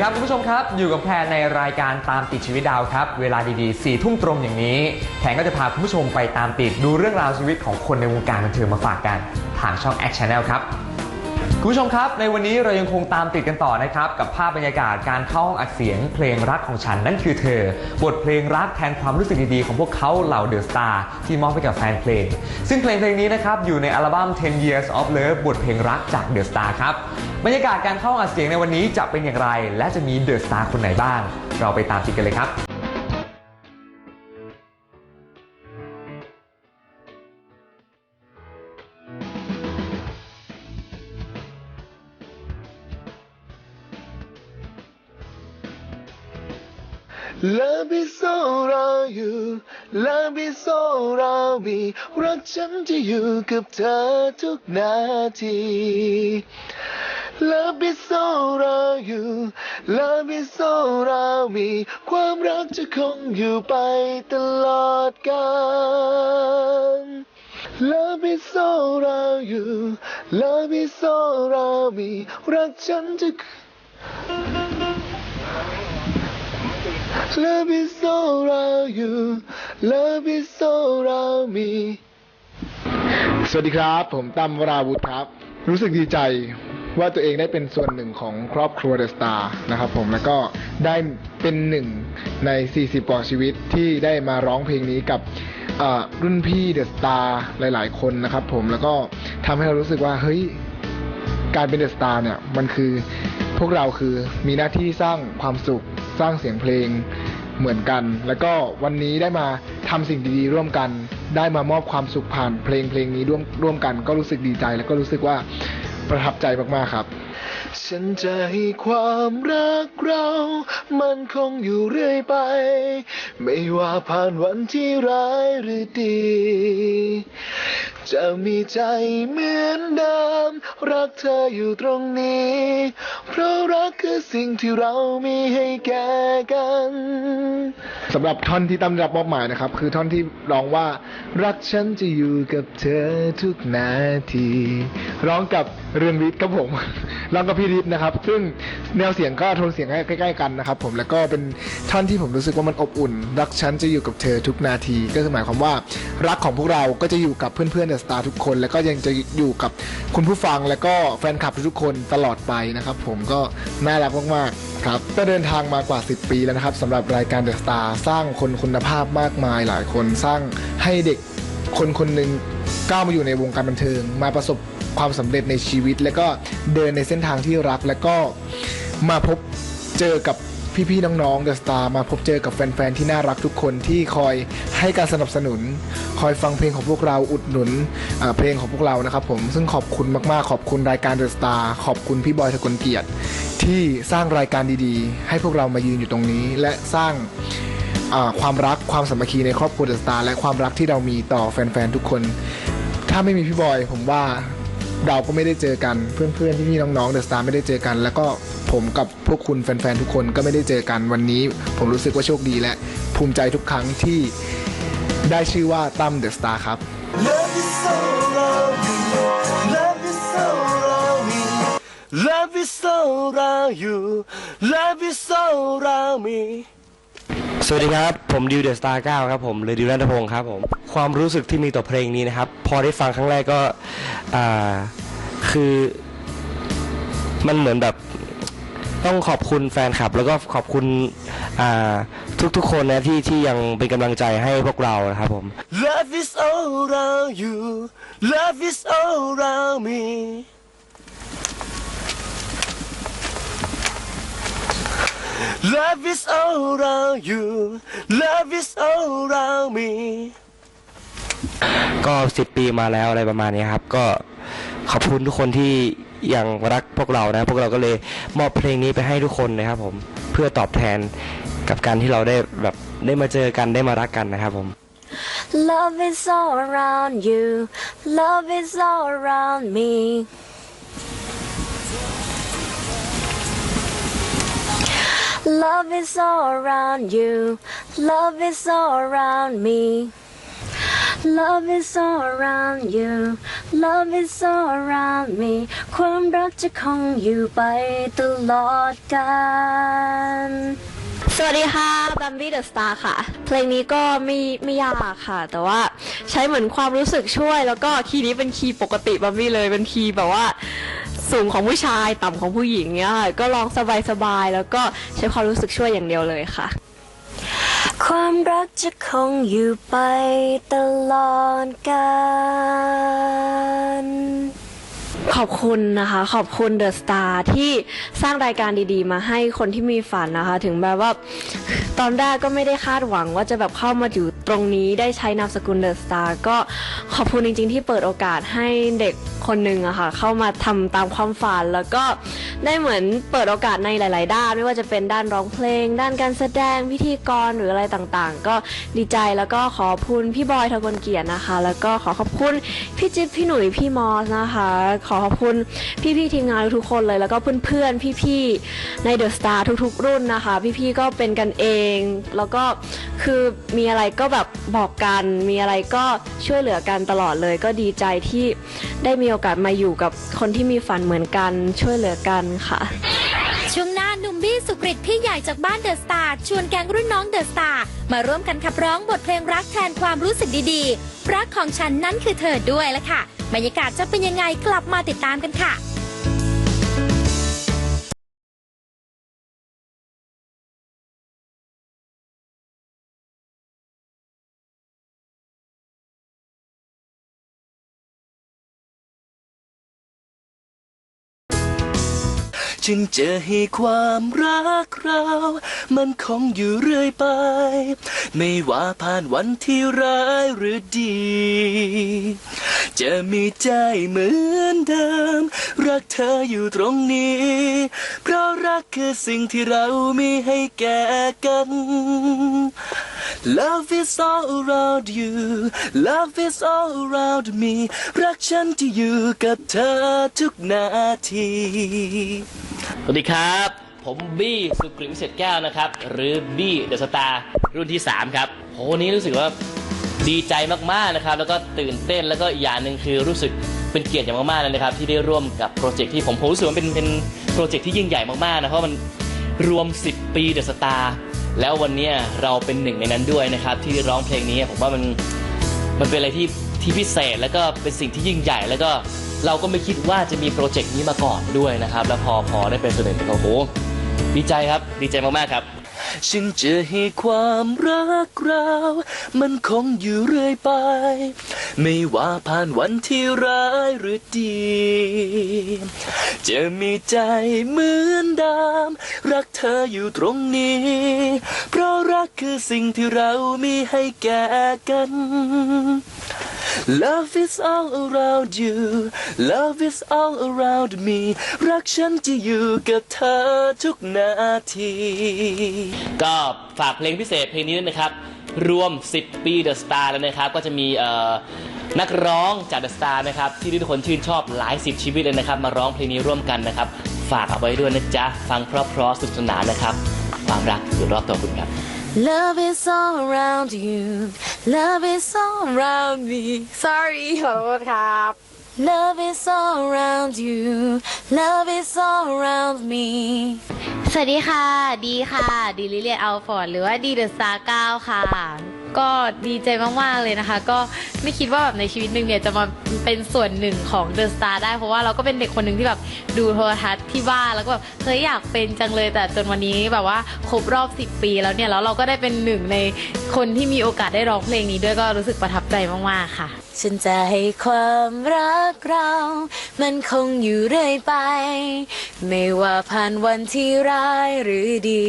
ดีครับคุณผู้ชมครับ อยู่กับแพรในรายการตามติดชีวิตดาวครับ เวลาดีๆ4ี่ทุ่มตรงอย่างนี้แพรก็จะพาคุณผู้ชมไปตามติดดูเรื่องราวชีวิตของคนในวงการบันเทิงมาฝากกันทางช่อง Act Channel ครับคุณผู้ชมครับ ในวันนี้เรายังคงตามติดกันต่อนะครับ กับภาพบรรยากาศการเข้าห้องอัดเสียงเพลงรักของฉันนั่นคือเธอ บทเพลงรักแทนความรู้สึกดีๆ ของพวกเขาเหล่าเดอะสตาร์ที่มอบให้กับแฟนเพลง ซึ่งเพลงเพลงนี้นะครับ อยู่ในอัลบั้ม 10 Years of Love บทเพลงรักจากเดอะสตาร์ครับ บรรยากาศการเข้าห้องอัดเสียงในวันนี้จะเป็นอย่างไร และจะมีเดอะสตาร์คนไหนบ้าง เราไปตามติดกันเลยครับ Love is all around you Love is all around me รักฉันจะอยู่กับเธอทุกนาที Love is all around you Love is all around me ความรักจะคงอยู่ไปตลอดกาล Love is all around you Love is all around me รักฉันจะ Love is all around you Love is all around me สวัสดีครับ ผมตั้มวราวุธครับ รู้สึกดีใจ ว่าตัวเองได้เป็นส่วนหนึ่งของครอบครัวเดอะสตาร์นะครับผมแล้วก็ได้เป็นหนึ่งใน 40กว่าชีวิตที่ได้มาร้องเพลงนี้กับรุ่นพี่เดอะสตาร์หลาย ๆ คนนะครับผมแล้วก็ทำให้เรารู้สึกว่าเฮ้ยการเป็นเดอะสตาร์เนี่ยมันคือพวกเราคือมีหน้าที่สร้างความสุขสร้างเสียงเพลงเหมือนกัน แล้วก็วันนี้ได้มาทำสิ่งดีๆ ร่วมกัน ได้มามอบความสุขผ่านเพลงเพลงนี้ร่วมร่วมกัน ก็รู้สึกดีใจ แล้วก็รู้สึกว่า ประทับใจมากๆครับ ฉันจะให้ความรักเรา มันคงอยู่เรื่อยไป ไม่ว่าผ่านวันที่ร้ายหรือดี จะมีใจเหมือนเดิม รักเธออยู่ตรงนี้ เพราะรักคือสิ่งที่เรามีให้แก่กันสำหรับท่อนที่ตั้มรับมอบหมายนะครับ คือท่อนที่ร้องว่า รักฉันจะอยู่กับเธอทุกนาที ร้องกับเรืองฤทธิ์ครับผม ร้องกับพี่ฤทธิ์นะครับ ซึ่งแนวเสียงก็โทนเสียงใกล้ๆกันนะครับ ผมแล้วก็เป็นท่อนที่ผมรู้สึกว่ามันอบอุ่น รักฉันจะอยู่กับเธอทุกนาที ก็คือหมายความว่า รักของพวกเราก็จะอยู่กับเพื่อนๆเดอะสตาร์ทุกคน แล้วก็ยังจะอยู่กับคุณผู้ฟังแล้วก็แฟนคลับทุกคนตลอดไปนะครับ ผมก็น่ารักมากๆครับก็เดินทางมากว่า 10 ปีแล้วนะครับสำหรับรายการเดอะสตาร์สร้างคนคุณภาพมากมายหลายคนสร้างให้เด็กคนคนหนึ่งก้าวมาอยู่ในวงการบันเทิง มาประสบความสำเร็จในชีวิต แล้วก็เดินในเส้นทางที่รักแล้วก็มาพบเจอกับ พี่ๆน้องๆเดอะสตาร์มาพบเจอกับแฟนๆที่น่ารักทุกคนที่คอยให้การสนับสนุน คอยฟังเพลงของพวกเราอุดหนุนเพลงของพวกเรานะครับผมซึ่งขอบคุณมากๆขอบคุณรายการเดอะสตาร์ขอบคุณพี่บอยทะกลเกียรติ ที่สร้างรายการดีๆ ให้พวกเรามายืนอยู่ตรงนี้ และสร้างความรักความสามัคคีในครอบครัวเดอะสตาร์และความรักที่เรามีต่อแฟนๆทุกคน ถ้าไม่มีพี่บอยผมว่า เราก็ไม่ได้เจอกันเพื่อนๆพี่ๆน้องๆเดอะสตาร์ไม่ได้เจอกัน แล้วก็ผมกับพวกคุณแฟนๆทุกคนก็ไม่ได้เจอกันวันนี้ ผมรู้สึกว่าโชคดีและภูมิใจทุกครั้งที่ได้ชื่อว่าตั้มเดอะสตาร์ครับ Love is all around you. Love is all around me. Love is all around you. Love is all around me. สวัสดีครับผมดิวเดอะสตาร์9ครับผมเลยดิวนัทพงศ์ครับผมความรู้สึกที่มีต่อเพลงนี้นะครับ พอได้ฟังครั้งแรกก็อ่าคือมันเหมือนแบบต้องขอบคุณแฟนคลับ แล้วก็ขอบคุณทุกๆคนนะที่ที่ยังเป็นกำลังใจให้พวกเรานะครับผม Love is all around you Love is all around me Love is all around you Love is all around me ก็สิบปีมาแล้วอะไรประมาณนี้ครับ ก็ขอบคุณทุกคนที่ยังรักพวกเรานะ พวกเราก็เลยมอบเพลงนี้ไปให้ทุกคนนะครับ ผมเพื่อตอบแทนกับการที่เราได้แบบได้มาเจอกันได้มารักกันนะครับผม Love is all around you. Love is all around me. Love is all around you. Love is all around me. Love is all around you Love is all around me ความรักจะคงอยู่ไปตลอดกาล สวัสดีค่ะบัมบี้เดอะสตาร์ค่ะ เพลงนี้ก็ไม่ไม่ยากค่ะ แต่ว่าใช้เหมือนความรู้สึกช่วย แล้วก็คีย์นี้เป็นคีย์ปกติบัมบี้เลยเป็นคีย์แบบว่า สูงของผู้ชายต่ำของผู้หญิงเนี่ยค่ะก็ร้องสบายๆแล้วก็ใช้ความรู้สึกช่วยอย่างเดียวเลยค่ะ ความรักจะคงอยู่ไปตลอดกาลขอบคุณนะคะ ขอบคุณเดอะสตาร์ที่สร้างรายการดีๆ มาให้คนที่มีฝันนะคะ ถึงแบบว่าตอนแรกก็ไม่ได้คาดหวังว่าจะแบบเข้ามาอยู่ตรงนี้ได้ใช้นามสกุลเดอะสตาร์ก็ขอบคุณจริงๆ ที่เปิดโอกาสให้เด็ก คนหนึ่งอะค่ะ เข้ามาทำตามความฝัน แล้วก็ได้เหมือนเปิดโอกาสในหลาย ๆ ด้าน ไม่ว่าจะเป็นด้านร้องเพลง ด้านการแสดงพิธีกรหรืออะไรต่างๆ ก็ดีใจแล้วก็ขอบคุณพี่บอยทกลเกียรตินะคะ แล้วก็ขอขอบคุณพี่จิ๊บพี่หนุ่ยพี่มอสนะคะ ขอขอบคุณพี่ๆทีมงานทุกคนเลย แล้วก็เพื่อนๆพี่ๆในเดอะสตาร์ทุก ๆ รุ่นนะคะ พี่ๆก็เป็นกันเอง แล้วก็คือมีอะไรก็แบบบอกกัน มีอะไรก็ช่วยเหลือกันตลอดเลย ก็ดีใจที่ได้มีโอกาสมาอยู่กับคนที่มีฝันเหมือนกันช่วยเหลือกันค่ะ ช่วงหน้าหนุ่มบี้สุกริตพี่ใหญ่จากบ้านเดอะสตาร์ชวนแก๊งรุ่นน้องเดอะสตาร์มาร่วมกันขับร้องบทเพลงรักแทนความรู้สึกดีๆ รักของฉันนั้นคือเธอด้วยละค่ะ บรรยากาศจะเป็นยังไงกลับมาติดตามกันค่ะ จึงเจอให้ความรักเรา มันคงอยู่เรื่อยไป ไม่ว่าผ่านวันที่ร้ายหรือดี จะมีใจเหมือนเดิม รักเธออยู่ตรงนี้ เพราะรักคือสิ่งที่เรามีให้แก่กัน Love is all around you Love is all around me รักฉันที่อยู่กับเธอทุกนาทีสวัสดีครับ ผมบี้สุกริมเสร็จแก้วนะครับ หรือบี้เดอะสตาร์รุ่นที่ 3 ครับโหวันนี้รู้สึกว่าดีใจมากๆนะครับ แล้วก็ตื่นเต้นแล้วก็อีกอย่างหนึ่งคือรู้สึกเป็นเกียรติอย่างมากๆเลยนะครับ ที่ได้ร่วมกับโปรเจกต์ที่ผมผมรู้สึกว่าเป็นเป็นโปรเจกต์ที่ยิ่งใหญ่มากๆนะเพราะมันรวม 10 ปีเดอะสตาร์แล้ววันนี้เราเป็นหนึ่งในนั้นด้วยนะครับ ที่ร้องเพลงนี้ผมว่ามันมันเป็นอะไรที่ที่พิเศษแล้วก็เป็นสิ่งที่ยิ่งใหญ่แล้วก็ เราก็ไม่คิดว่าจะมีโปรเจกต์นี้มาก่อนด้วยนะครับ แล้วพอพอได้เป็นส่วนหนึ่งก็โอ้โหดีใจครับดีใจมากๆครับ ฉันจะให้ความรักเรา มันคงอยู่เรื่อยไป ไม่ว่าผ่านวันที่ร้ายหรือดี จะมีใจเหมือนเดิมรักเธออยู่ตรงนี้ เพราะรักคือสิ่งที่เรามีให้แก่กัน Love is all around you Love is all around me รักฉันจะอยู่กับเธอทุกนาที ก็ฝากเพลงพิเศษเพลงนี้ด้วยนะครับ รวม 10 ปีเดอะสตาร์แล้วนะครับ ก็จะมีเอ่อนักร้องจากเดอะสตาร์นะครับ ที่ทุกคนชื่นชอบหลายสิบชีวิตเลยนะครับ มาร้องเพลงนี้ร่วมกันนะครับ ฝากเอาไว้ด้วยนะจ๊ะ ฟังเพราะๆสนุกสนานนะครับ ความรักอยู่รอบตัวคุณครับ Love is all around you Love is all around me Sorry ขอโทษครับ Love is all around you Love is all around me สวัสดีค่ะ ดีค่ะ ดีลิเลียนอัลฟอร์ดหรือว่าดีเดอะสตาร์เก้าค่ะ ก็ดีใจมาก ๆ เลยนะคะ ก็ไม่คิดว่าแบบในชีวิตหนึ่งเนี่ยจะมาเป็นส่วนหนึ่งของเดอะสตาร์ได้เพราะว่าเราก็เป็นเด็กคนหนึ่งที่แบบดูโทรทัศน์ที่บ้านแล้วก็แบบเฮ้ยอยากเป็นจังเลยแต่จนวันนี้แบบว่าครบรอบ 10 ปีแล้วเนี่ยแล้วเราก็ได้เป็นหนึ่งในคนที่มีโอกาสได้ร้องเพลงนี้ด้วยก็รู้สึกประทับใจมาก ๆ ค่ะ ฉันจะให้ความรักเรา มันคงอยู่เรื่อยไป ไม่ว่าผ่านวันที่ร้ายหรือดี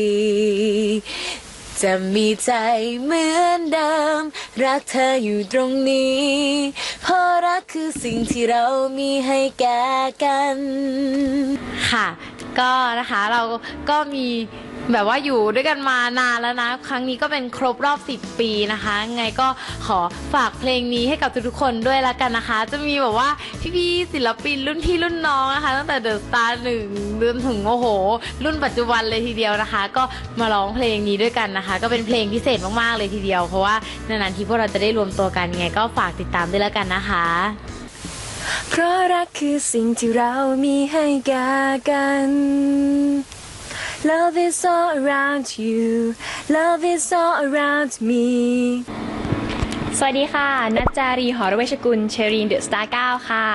จะมีใจเหมือนเดิม รักเธออยู่ตรงนี้ เพราะรักคือสิ่งที่เรามีให้แก่กัน ค่ะ ก็นะคะเราก็มีแบบว่าอยู่ด้วยกันมานานแล้วนะ ครั้งนี้ก็เป็นครบรอบ 10 ปีนะคะไงก็ขอฝากเพลงนี้ให้กับทุกๆคนด้วยละกันนะคะ จะมีแบบว่าพี่ๆศิลปินรุ่นพี่รุ่นน้องนะคะ ตั้งแต่เดอะสตาร์หนึ่งจนถึงโอ้โห รุ่นปัจจุบันเลยทีเดียวนะคะ ก็มาร้องเพลงนี้ด้วยกันนะคะ ก็เป็นเพลงพิเศษมากๆเลยทีเดียว เพราะว่านานๆทีพวกเราจะได้รวมตัวกันไงก็ฝากติดตามด้วยละกันนะคะ เพราะรักคือสิ่งที่เรามีให้แก่กัน Love is all around you Love is all around me สวัสดีค่ะ นัจจารี หอรเวชกุล เชรีนเดอะสตาร์9ค่ะ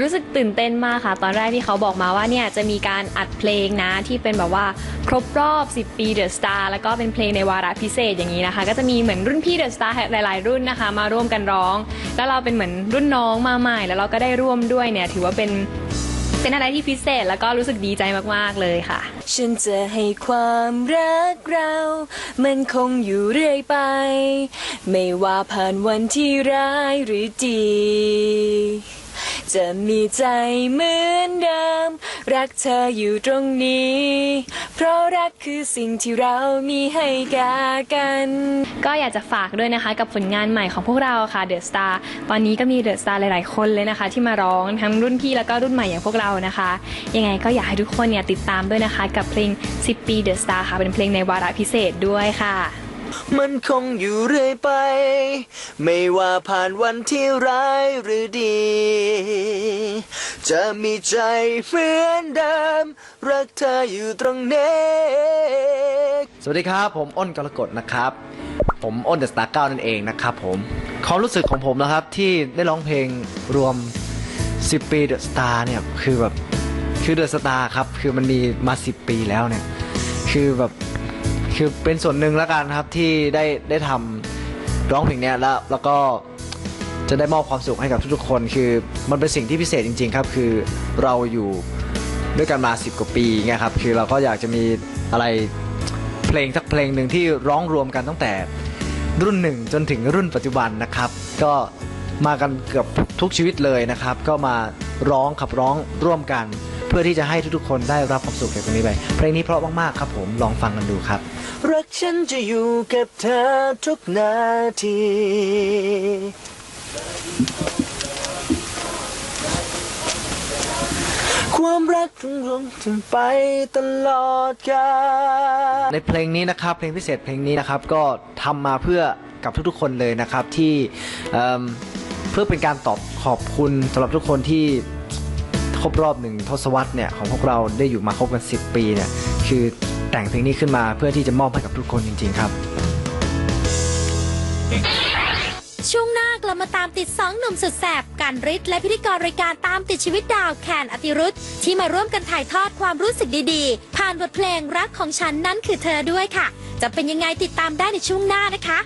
รู้สึกตื่นเต้นมากค่ะ ตอนแรกที่เขาบอกมาว่าเนี่ยจะมีการอัดเพลงนะ ที่เป็นแบบว่าครบรอบ 10 ปีเดอะสตาร์แล้วก็เป็นเพลงในวาระพิเศษอย่างนี้นะคะ ก็จะมีเหมือนรุ่นพี่เดอะสตาร์หลาย ๆ รุ่นนะคะ มาร่วมกันร้อง แล้วเราเป็นเหมือนรุ่นน้องมาใหม่ แล้วเราก็ได้ร่วมด้วยเนี่ยถือว่าเป็น เป็นอะไรที่พิเศษแล้วก็รู้สึกดีใจมากๆเลยค่ะ ฉันจะให้ความรักเรา มันคงอยู่เรื่อยไป ไม่ว่าผ่านวันที่ร้ายหรือดี จะมีใจเหมือนเดิม รักเธออยู่ตรงนี้ เพราะรักคือสิ่งที่เรามีให้แกกัน ก็อยากจะฝากด้วยนะคะ กับผลงานใหม่ของพวกเราค่ะเดอะสตาร์ตอนนี้ก็มีเดอะสตาร์หลาย ๆ คนเลยนะคะ ที่มาร้องทั้งรุ่นพี่แล้วก็รุ่นใหม่อย่างพวกเรานะคะ ยังไงก็อยากให้ทุกคนเนี่ยติดตามด้วยนะคะ กับเพลง 10 ปีเดอะสตาร์ค่ะเป็นเพลงในวาระพิเศษด้วยค่ะ มันคงอยู่เรื่อยไป ไม่ว่าผ่านวันที่ร้ายหรือดี จะมีใจเหมือนเดิม รักเธออยู่ตรงนี้สวัสดีครับ ผมอ้นกรกฎนะครับ ผมอ้นเดอะสตาร์เก้านั่นเองนะครับผมความรู้สึกของผมนะครับที่ได้ร้องเพลงรวม 10 ปีเดอะสตาร์เนี่ยคือแบบคือเดอะสตาร์ครับ คือมันมีมา 10 ปีแล้วเนี่ย คือแบบ คือเป็นส่วนหนึ่งแล้วกันครับที่ได้ได้ทำร้องเพลงเนี้ยแล้วแล้วก็จะได้มอบความสุขให้กับทุกๆคน คือมันเป็นสิ่งที่พิเศษจริง ๆ ครับ คือเราอยู่ด้วยกันมา 10 กว่าปีเงี้ยครับคือเราก็อยากจะมีอะไรเพลงสักเพลงหนึ่งที่ร้องรวมกันตั้งแต่รุ่นหนึ่งจนถึงรุ่นปัจจุบันนะครับ ก็มากันเกือบทุกชีวิตเลยนะครับ ก็มาร้องขับร้องร่วมกัน เพื่อที่จะให้ทุกๆคนได้รับความสุขจากตรงนี้ไปเพลงนี้เพราะมากๆครับผมลองฟังกันดูครับ รักฉันจะอยู่กับเธอทุกนาทีความรักของเราจะไปตลอดกาลในเพลงนี้นะครับ เพลงพิเศษเพลงนี้นะครับก็ทำมาเพื่อกับทุกๆคนเลยนะครับที่เอิ่มเพื่อเป็นการตอบขอบคุณสำหรับทุกคนที่ค รบรอบหนึ่งทศวรรษเนี่ยของพวกเราได้อยู่มาครบกัน 10 ปีเนี่ยคือแต่งเพลงนี้ขึ้นมาเพื่อที่จะมอบให้กับทุกคนจริง ๆ ครับ ช่วงหน้ากลับมาตามติดสองหนุ่มสุดแสบกันฤทธิ์และพิธีกรรายการตามติดชีวิตดาวแคนอติรุธที่มาร่วมกันถ่ายทอดความรู้สึกดีๆ ผ่านบทเพลงรักของฉันนั้นคือเธอด้วยค่ะ จะเป็นยังไงติดตามได้ในช่วงหน้านะคะ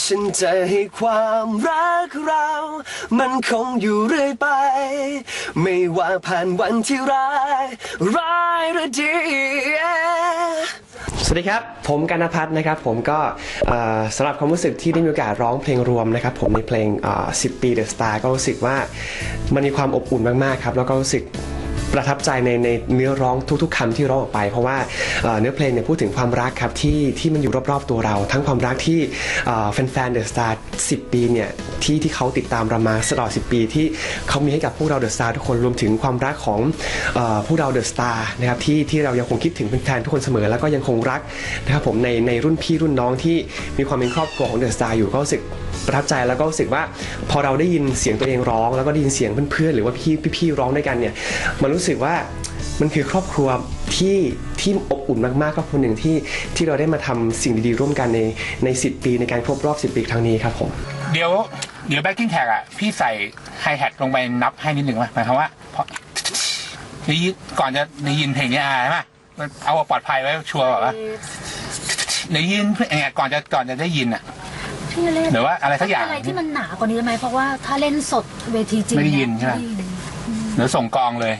ฉันจะให้ความรักเรา มันคงอยู่เรื่อยไป ไม่ว่าผ่านวันที่ร้าย ร้ายหรือดี สวัสดีครับ ผมกันนพัฒน์นะครับ ผมก็เอ่อสำหรับความรู้สึกที่ได้มีโอกาสร้องเพลงรวมนะครับ ผมในเพลงเอ่อ10 ปี The Star ก็รู้สึกว่ามันมีความอบอุ่นมาก ๆ ครับ แล้วก็รู้สึก ประทับใจในในเนื้อร้องทุกๆคำที่ร้องออกไป เพราะว่าเนื้อเพลงเนี่ยพูดถึงความรักครับที่ที่มันอยู่รอบๆตัวเรา ทั้งความรักที่แฟนๆ The Star 10ปีเนี่ยที่ที่เขาติดตามเรามาตลอด 10 ปีที่เขามีให้กับพวกเรา The Star ทุกคนรวมถึงความรักของเอ่อพวกเรา The Star นะครับที่ที่เรายังคงคิดถึงแฟนๆทุกคนเสมอ แล้วก็ยังคงรักนะครับผมในในรุ่นพี่รุ่นน้องที่มีความเป็นครอบครัวของ The Star อยู่ก็รู้สึก ประทับใจแล้วก็รู้สึกว่าพอเราได้ยินเสียงตัวเองร้อง แล้วก็ได้ยินเสียงเพื่อนๆหรือว่าพี่พี่ๆร้องด้วยกันเนี่ยมันรู้สึกว่ามันคือครอบครัวที่ที่อบอุ่นมากๆครอบครัวหนึ่งที่ที่เราได้มาทำสิ่งดีๆร่วมกันในใน 10 ปีในการครบรอบ 10 ปีครั้งนี้ครับผมเดี๋ยวเดี๋ยวแบ็กกิ้งแท็กอะพี่ใส่ไฮแฮทลงไปนับให้นิดหนึ่งไหมหมายความว่าเพราะได้ยินก่อนจะได้ยินเพลงนี้อะใช่ไหมมันเอาปลอดภัยไว้ชัวร์แบบว่าได้ยินอย่างเงี้ยก่อนจะก่อนจะได้ยินอะ พี่เล่นหรือว่าอะไรสักอย่างอะไรที่มันหนากว่านี้ได้ไหมเพราะว่าถ้าเล่นสดเวทีจริงไม่ได้ยินเใช่ไหมเดี๋ยวส่งกองเลย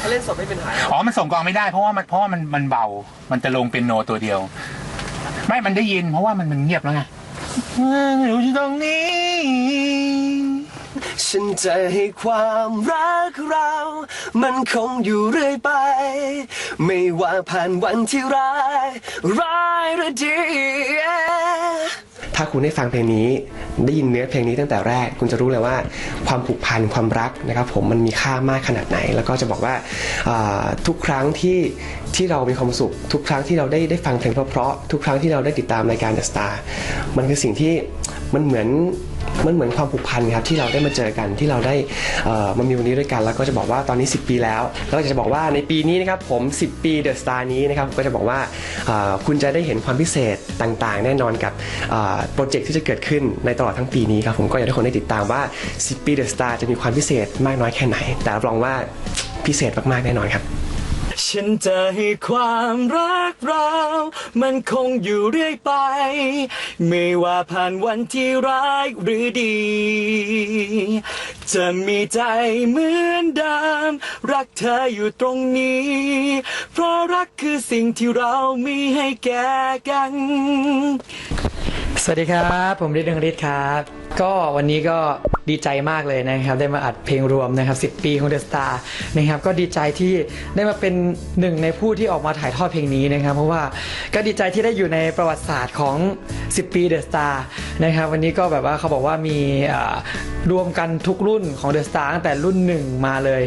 ถ้าเล่นสดไม่เป็นหายอ๋อมันส่งกลองไม่ได้เพราะว่ามันเพราะว่ามันมันเบา มันจะลงเป็นโนตัวเดียว ไม่มันได้ยิน เพราะว่ามันมันเงียบแล้วไงอยู่ที่ตรงนี้ ฉันจะให้ความรักเรา มันคงอยู่เรื่อยไป ไม่ว่าผ่านวันที่ร้าย ร้ายหรือดี ถ้าคุณได้ฟังเพลงนี้ ได้ยินเนื้อเพลงนี้ตั้งแต่แรก คุณจะรู้เลยว่าความผูกพันความรักนะครับผมมันมีค่ามากขนาดไหน แล้วก็จะบอกว่าทุกครั้งที่ที่เรามีความสุข ทุกครั้งที่เราได้ได้ฟังเพลงเพราะๆทุกครั้งที่เราได้ติดตามรายการเดอะสตาร์มันคือสิ่งที่ มันเหมือนมันเหมือนความผูกพันครับที่เราได้มาเจอกันที่เราได้เอ่อมามีวันนี้ด้วยกัน แล้วก็จะบอกว่าตอนนี้ 10 ปีแล้ว แล้วก็จะบอกว่าในปีนี้นะครับผม 10 ปี The Star นี้นะครับก็จะบอกว่าเอ่อคุณจะได้เห็นความพิเศษต่างๆ แน่นอนกับเอ่อโปรเจกต์ที่จะเกิดขึ้นในตลอดทั้งปีนี้ครับผมก็อยากให้ทุกคนได้ติดตามว่า 10 ปี The Star จะมีความพิเศษมากน้อยแค่ไหน แต่รับรองว่าพิเศษมากๆแน่นอนครับ ฉันจะให้ความรักเรา มันคงอยู่เรื่อยไป ไม่ว่าผ่านวันที่ร้ายหรือดี จะมีใจเหมือนเดิมรักเธออยู่ตรงนี้ เพราะรักคือสิ่งที่เรามีให้แก่กัน สวัสดีครับ ผมฤทธิ์เรืองฤทธิ์ครับก็วันนี้ก็ดีใจมากเลยนะครับได้มาอัดเพลงรวมนะครับ10 ปีของ The Star นะครับก็ดีใจที่ได้มาเป็นหนึ่งในผู้ที่ออกมาถ่ายทอดเพลงนี้นะครับ เพราะว่าก็ดีใจที่ได้อยู่ในประวัติศาสตร์ของ 10 ปี The Star นะครับวันนี้ก็แบบว่าเขาบอกว่ามีรวมกันทุกรุ่นของ The Star ตั้งแต่รุ่นหนึ่งมาเลย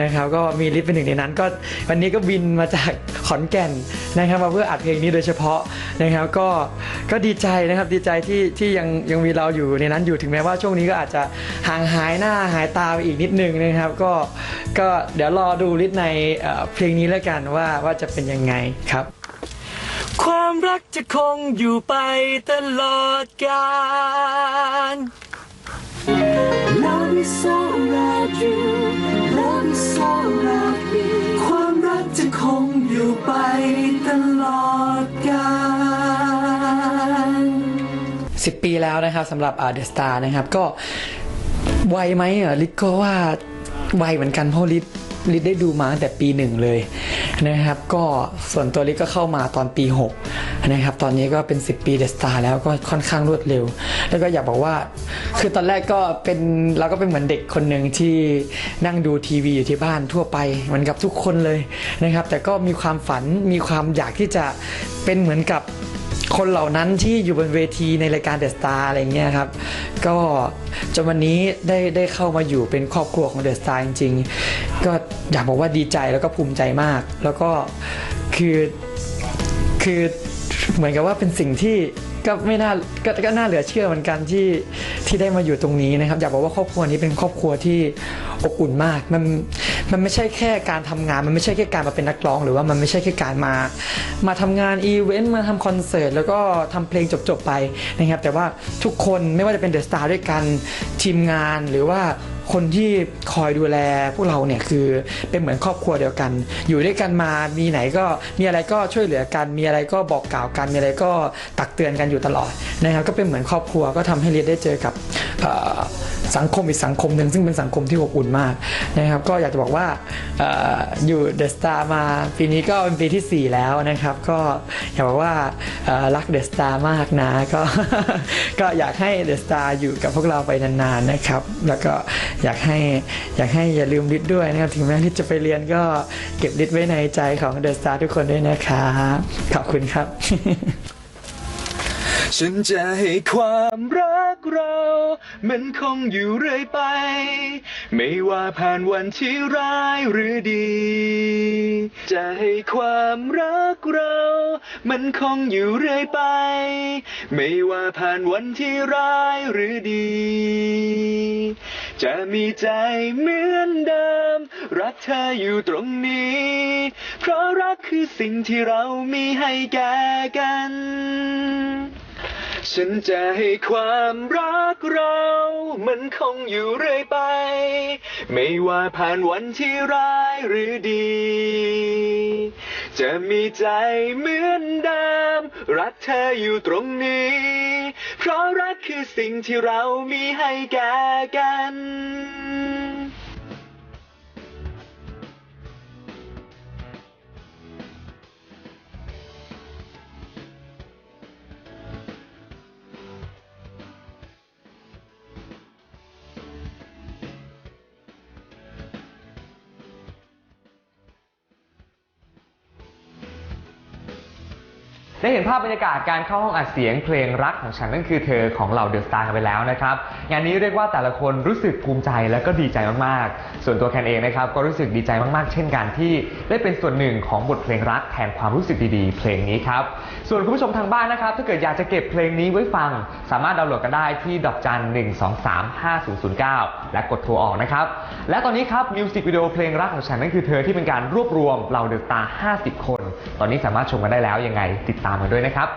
นะครับก็มีลิศเป็นหนึ่งในนั้น ก็วันนี้ก็บินมาจากขอนแก่นนะครับมาเพื่ออัดเพลงนี้โดยเฉพาะนะครับก็ก็ดีใจนะครับดีใจที่ที่ยังยังมีเราอยู่ในนั้นอยู่ถึงแม้ว่าช่วงนี้ก็อาจจะห่างหายหน้าหายตาไปอีกนิดนึงนะครับ ก็ก็เดี๋ยวรอดูลิศในเพลงนี้แล้วกันว่าว่าจะเป็นยังไงครับ ความรักจะคงอยู่ไปตลอดกาล Love is all around you Love is all around me ความรักจะคงอยู่ไปตลอด 10 ปีแล้วนะครับสำหรับเดอะสตาร์นะครับ ก็ไวไหมอะลิศก็ว่าไวเหมือนกันเพราะลิศลิศได้ดูมาตั้งแต่ปีหนึ่งเลยนะครับ ก็ส่วนตัวลิศก็เข้ามาตอนปี 6 นะครับ ตอนนี้ก็เป็น 10 ปีเดสตาร์แล้วก็ค่อนข้างรวดเร็ว แล้วก็อยากบอกว่า คือตอนแรกก็เป็นเราก็เป็นเหมือนเด็กคนหนึ่งที่นั่งดูทีวีอยู่ที่บ้านทั่วไปเหมือนกับทุกคนเลยนะครับ แต่ก็มีความฝันมีความอยากที่จะเป็นเหมือนกับ คนเหล่านั้นที่อยู่บนเวทีในรายการเดอะสตาร์อะไรเงี้ยครับ ก็จนวันนี้ได้ได้เข้ามาอยู่เป็นครอบครัวของเดอะสตาร์จริงๆ ก็อยากบอกว่าดีใจแล้วก็ภูมิใจมาก แล้วก็คือคือเหมือนกับว่าเป็นสิ่งที่ ก็ไม่น่าก็ก็น่าเหลือเชื่อเหมือนกันที่ที่ได้มาอยู่ตรงนี้นะครับ อยากบอกว่าครอบครัวนี้เป็นครอบครัวที่อบอุ่นมาก มันมันไม่ใช่แค่การทำงาน มันไม่ใช่แค่การมาเป็นนักร้อง หรือว่ามันไม่ใช่แค่การมา มาทำงานอีเวนต์มาทำคอนเสิร์ตแล้วก็ทำเพลงจบๆไปนะครับ แต่ว่าทุกคนไม่ว่าจะเป็นเดอะสตาร์ด้วยกันทีมงานหรือว่า คนที่คอยดูแลพวกเราเนี่ยคือเป็นเหมือนครอบครัวเดียวกัน อยู่ด้วยกันมามีไหนก็มีอะไรก็ช่วยเหลือกัน มีอะไรก็บอกกล่าวกัน มีอะไรก็ตักเตือนกันอยู่ตลอดนะครับก็เป็นเหมือนครอบครัวก็ทำให้เรียนได้เจอกับสังคมอีกสังคมหนึ่งซึ่งเป็นสังคมที่อบอุ่นมากนะครับก็อยากจะบอกว่าออยู่เดอะสตาร์มาปีนี้ก็เป็นปีที่ 4 แล้วนะครับก็อยากบอกว่ารักเดอะสตาร์มากนะก็ก็อยากให้เดอะสตาร์อยู่กับพวกเราไปนานๆนะครับ แล้วก็อยากให้อยากให้อย่าลืมลิศด้วยนะครับ ถึงแม้ลิศจะไปเรียนก็เก็บลิศไว้ในใจของเดอะสตาร์ทุกคนด้วยนะครับขอบคุณครับ ฉันจะให้ความรักเรา มันคงอยู่เรื่อยไป ไม่ว่าผ่านวันที่ร้ายหรือดี จะให้ความรักเรา มันคงอยู่เรื่อยไป ไม่ว่าผ่านวันที่ร้ายหรือดี จะมีใจเหมือนเดิม รักเธออยู่ตรงนี้ เพราะรักคือสิ่งที่เรามีให้แก่กัน ฉันจะให้ความรักเรา มันคงอยู่เรื่อยไป ไม่ว่าผ่านวันที่ร้ายหรือดี จะมีใจเหมือนเดิม รักเธออยู่ตรงนี้ เพราะรักคือสิ่งที่เรามีให้แก่กัน ได้เห็นภาพบรรยากาศการเข้าห้องอัดเสียงเพลงรักของฉันนั่นคือเธอของเหล่าเดอะสตาร์กันไปแล้วนะครับงานนี้เรียกว่าแต่ละคนรู้สึกภูมิใจและก็ดีใจมากๆ ส่วนตัวแคนเองนะครับก็รู้สึกดีใจมากๆ เช่นกันที่ ได้เป็นส่วนหนึ่งของบทเพลงรักแทนความรู้สึกดีๆ เพลงนี้ครับส่วนคุณผู้ชมทางบ้านนะครับ ถ้าเกิดอยากจะเก็บเพลงนี้ไว้ฟัง สามารถดาวน์โหลดกันได้ที่ดอกจัน 1 2 3 5 0 0 9 และกดโทรออกนะครับ และตอนนี้ครับมิวสิกวิดีโอเพลงรักของฉันนั่นคือเธอที่เป็นการรวบรวมเหล่าเดอะสตาร์50 คน ตอนนี้สามารถชมกันได้แล้วยังไงติดตามกันด้วยนะครับ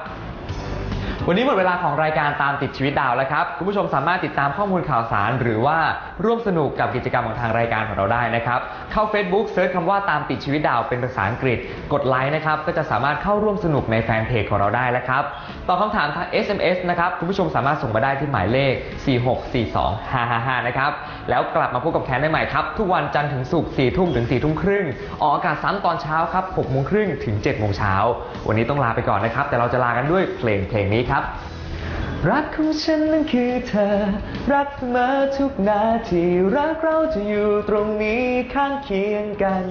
วันนี้หมดเวลาของรายการตามติดชีวิตดาวแล้วครับ คุณผู้ชมสามารถติดตามข้อมูลข่าวสาร หรือว่าร่วมสนุกกับกิจกรรมของทางรายการของเราได้นะครับ เข้า Facebook เซิร์ชคำว่าตามติดชีวิตดาวเป็นภาษาอังกฤษ กดไลค์นะครับ ก็จะสามารถเข้าร่วมสนุกในแฟนเพจของเราได้แล้วครับ ตอบคำถามทาง SMS นะครับ คุณผู้ชมสามารถส่งมาได้ที่หมายเลข 4642555 นะครับ แล้วกลับมาพบกับแคนได้ใหม่ครับ ทุกวันจันทร์ถึงศุกร์สี่ทุ่มถึงสี่ทุ่มครึ่งออกอากาศซ้ำตอนเช้าครับหกโมงครึ่งถึงเจ็ดโมงเช้าวันนี้ต้องลาไปก่อนนะครับ แต่เราจะลากันด้วยเพลงเพลงนี้ครับ รักของฉันนั้นคือเธอ รักเสมอทุกนาที รักเราจะอยู่ตรงนี้ข้างเคียงกัน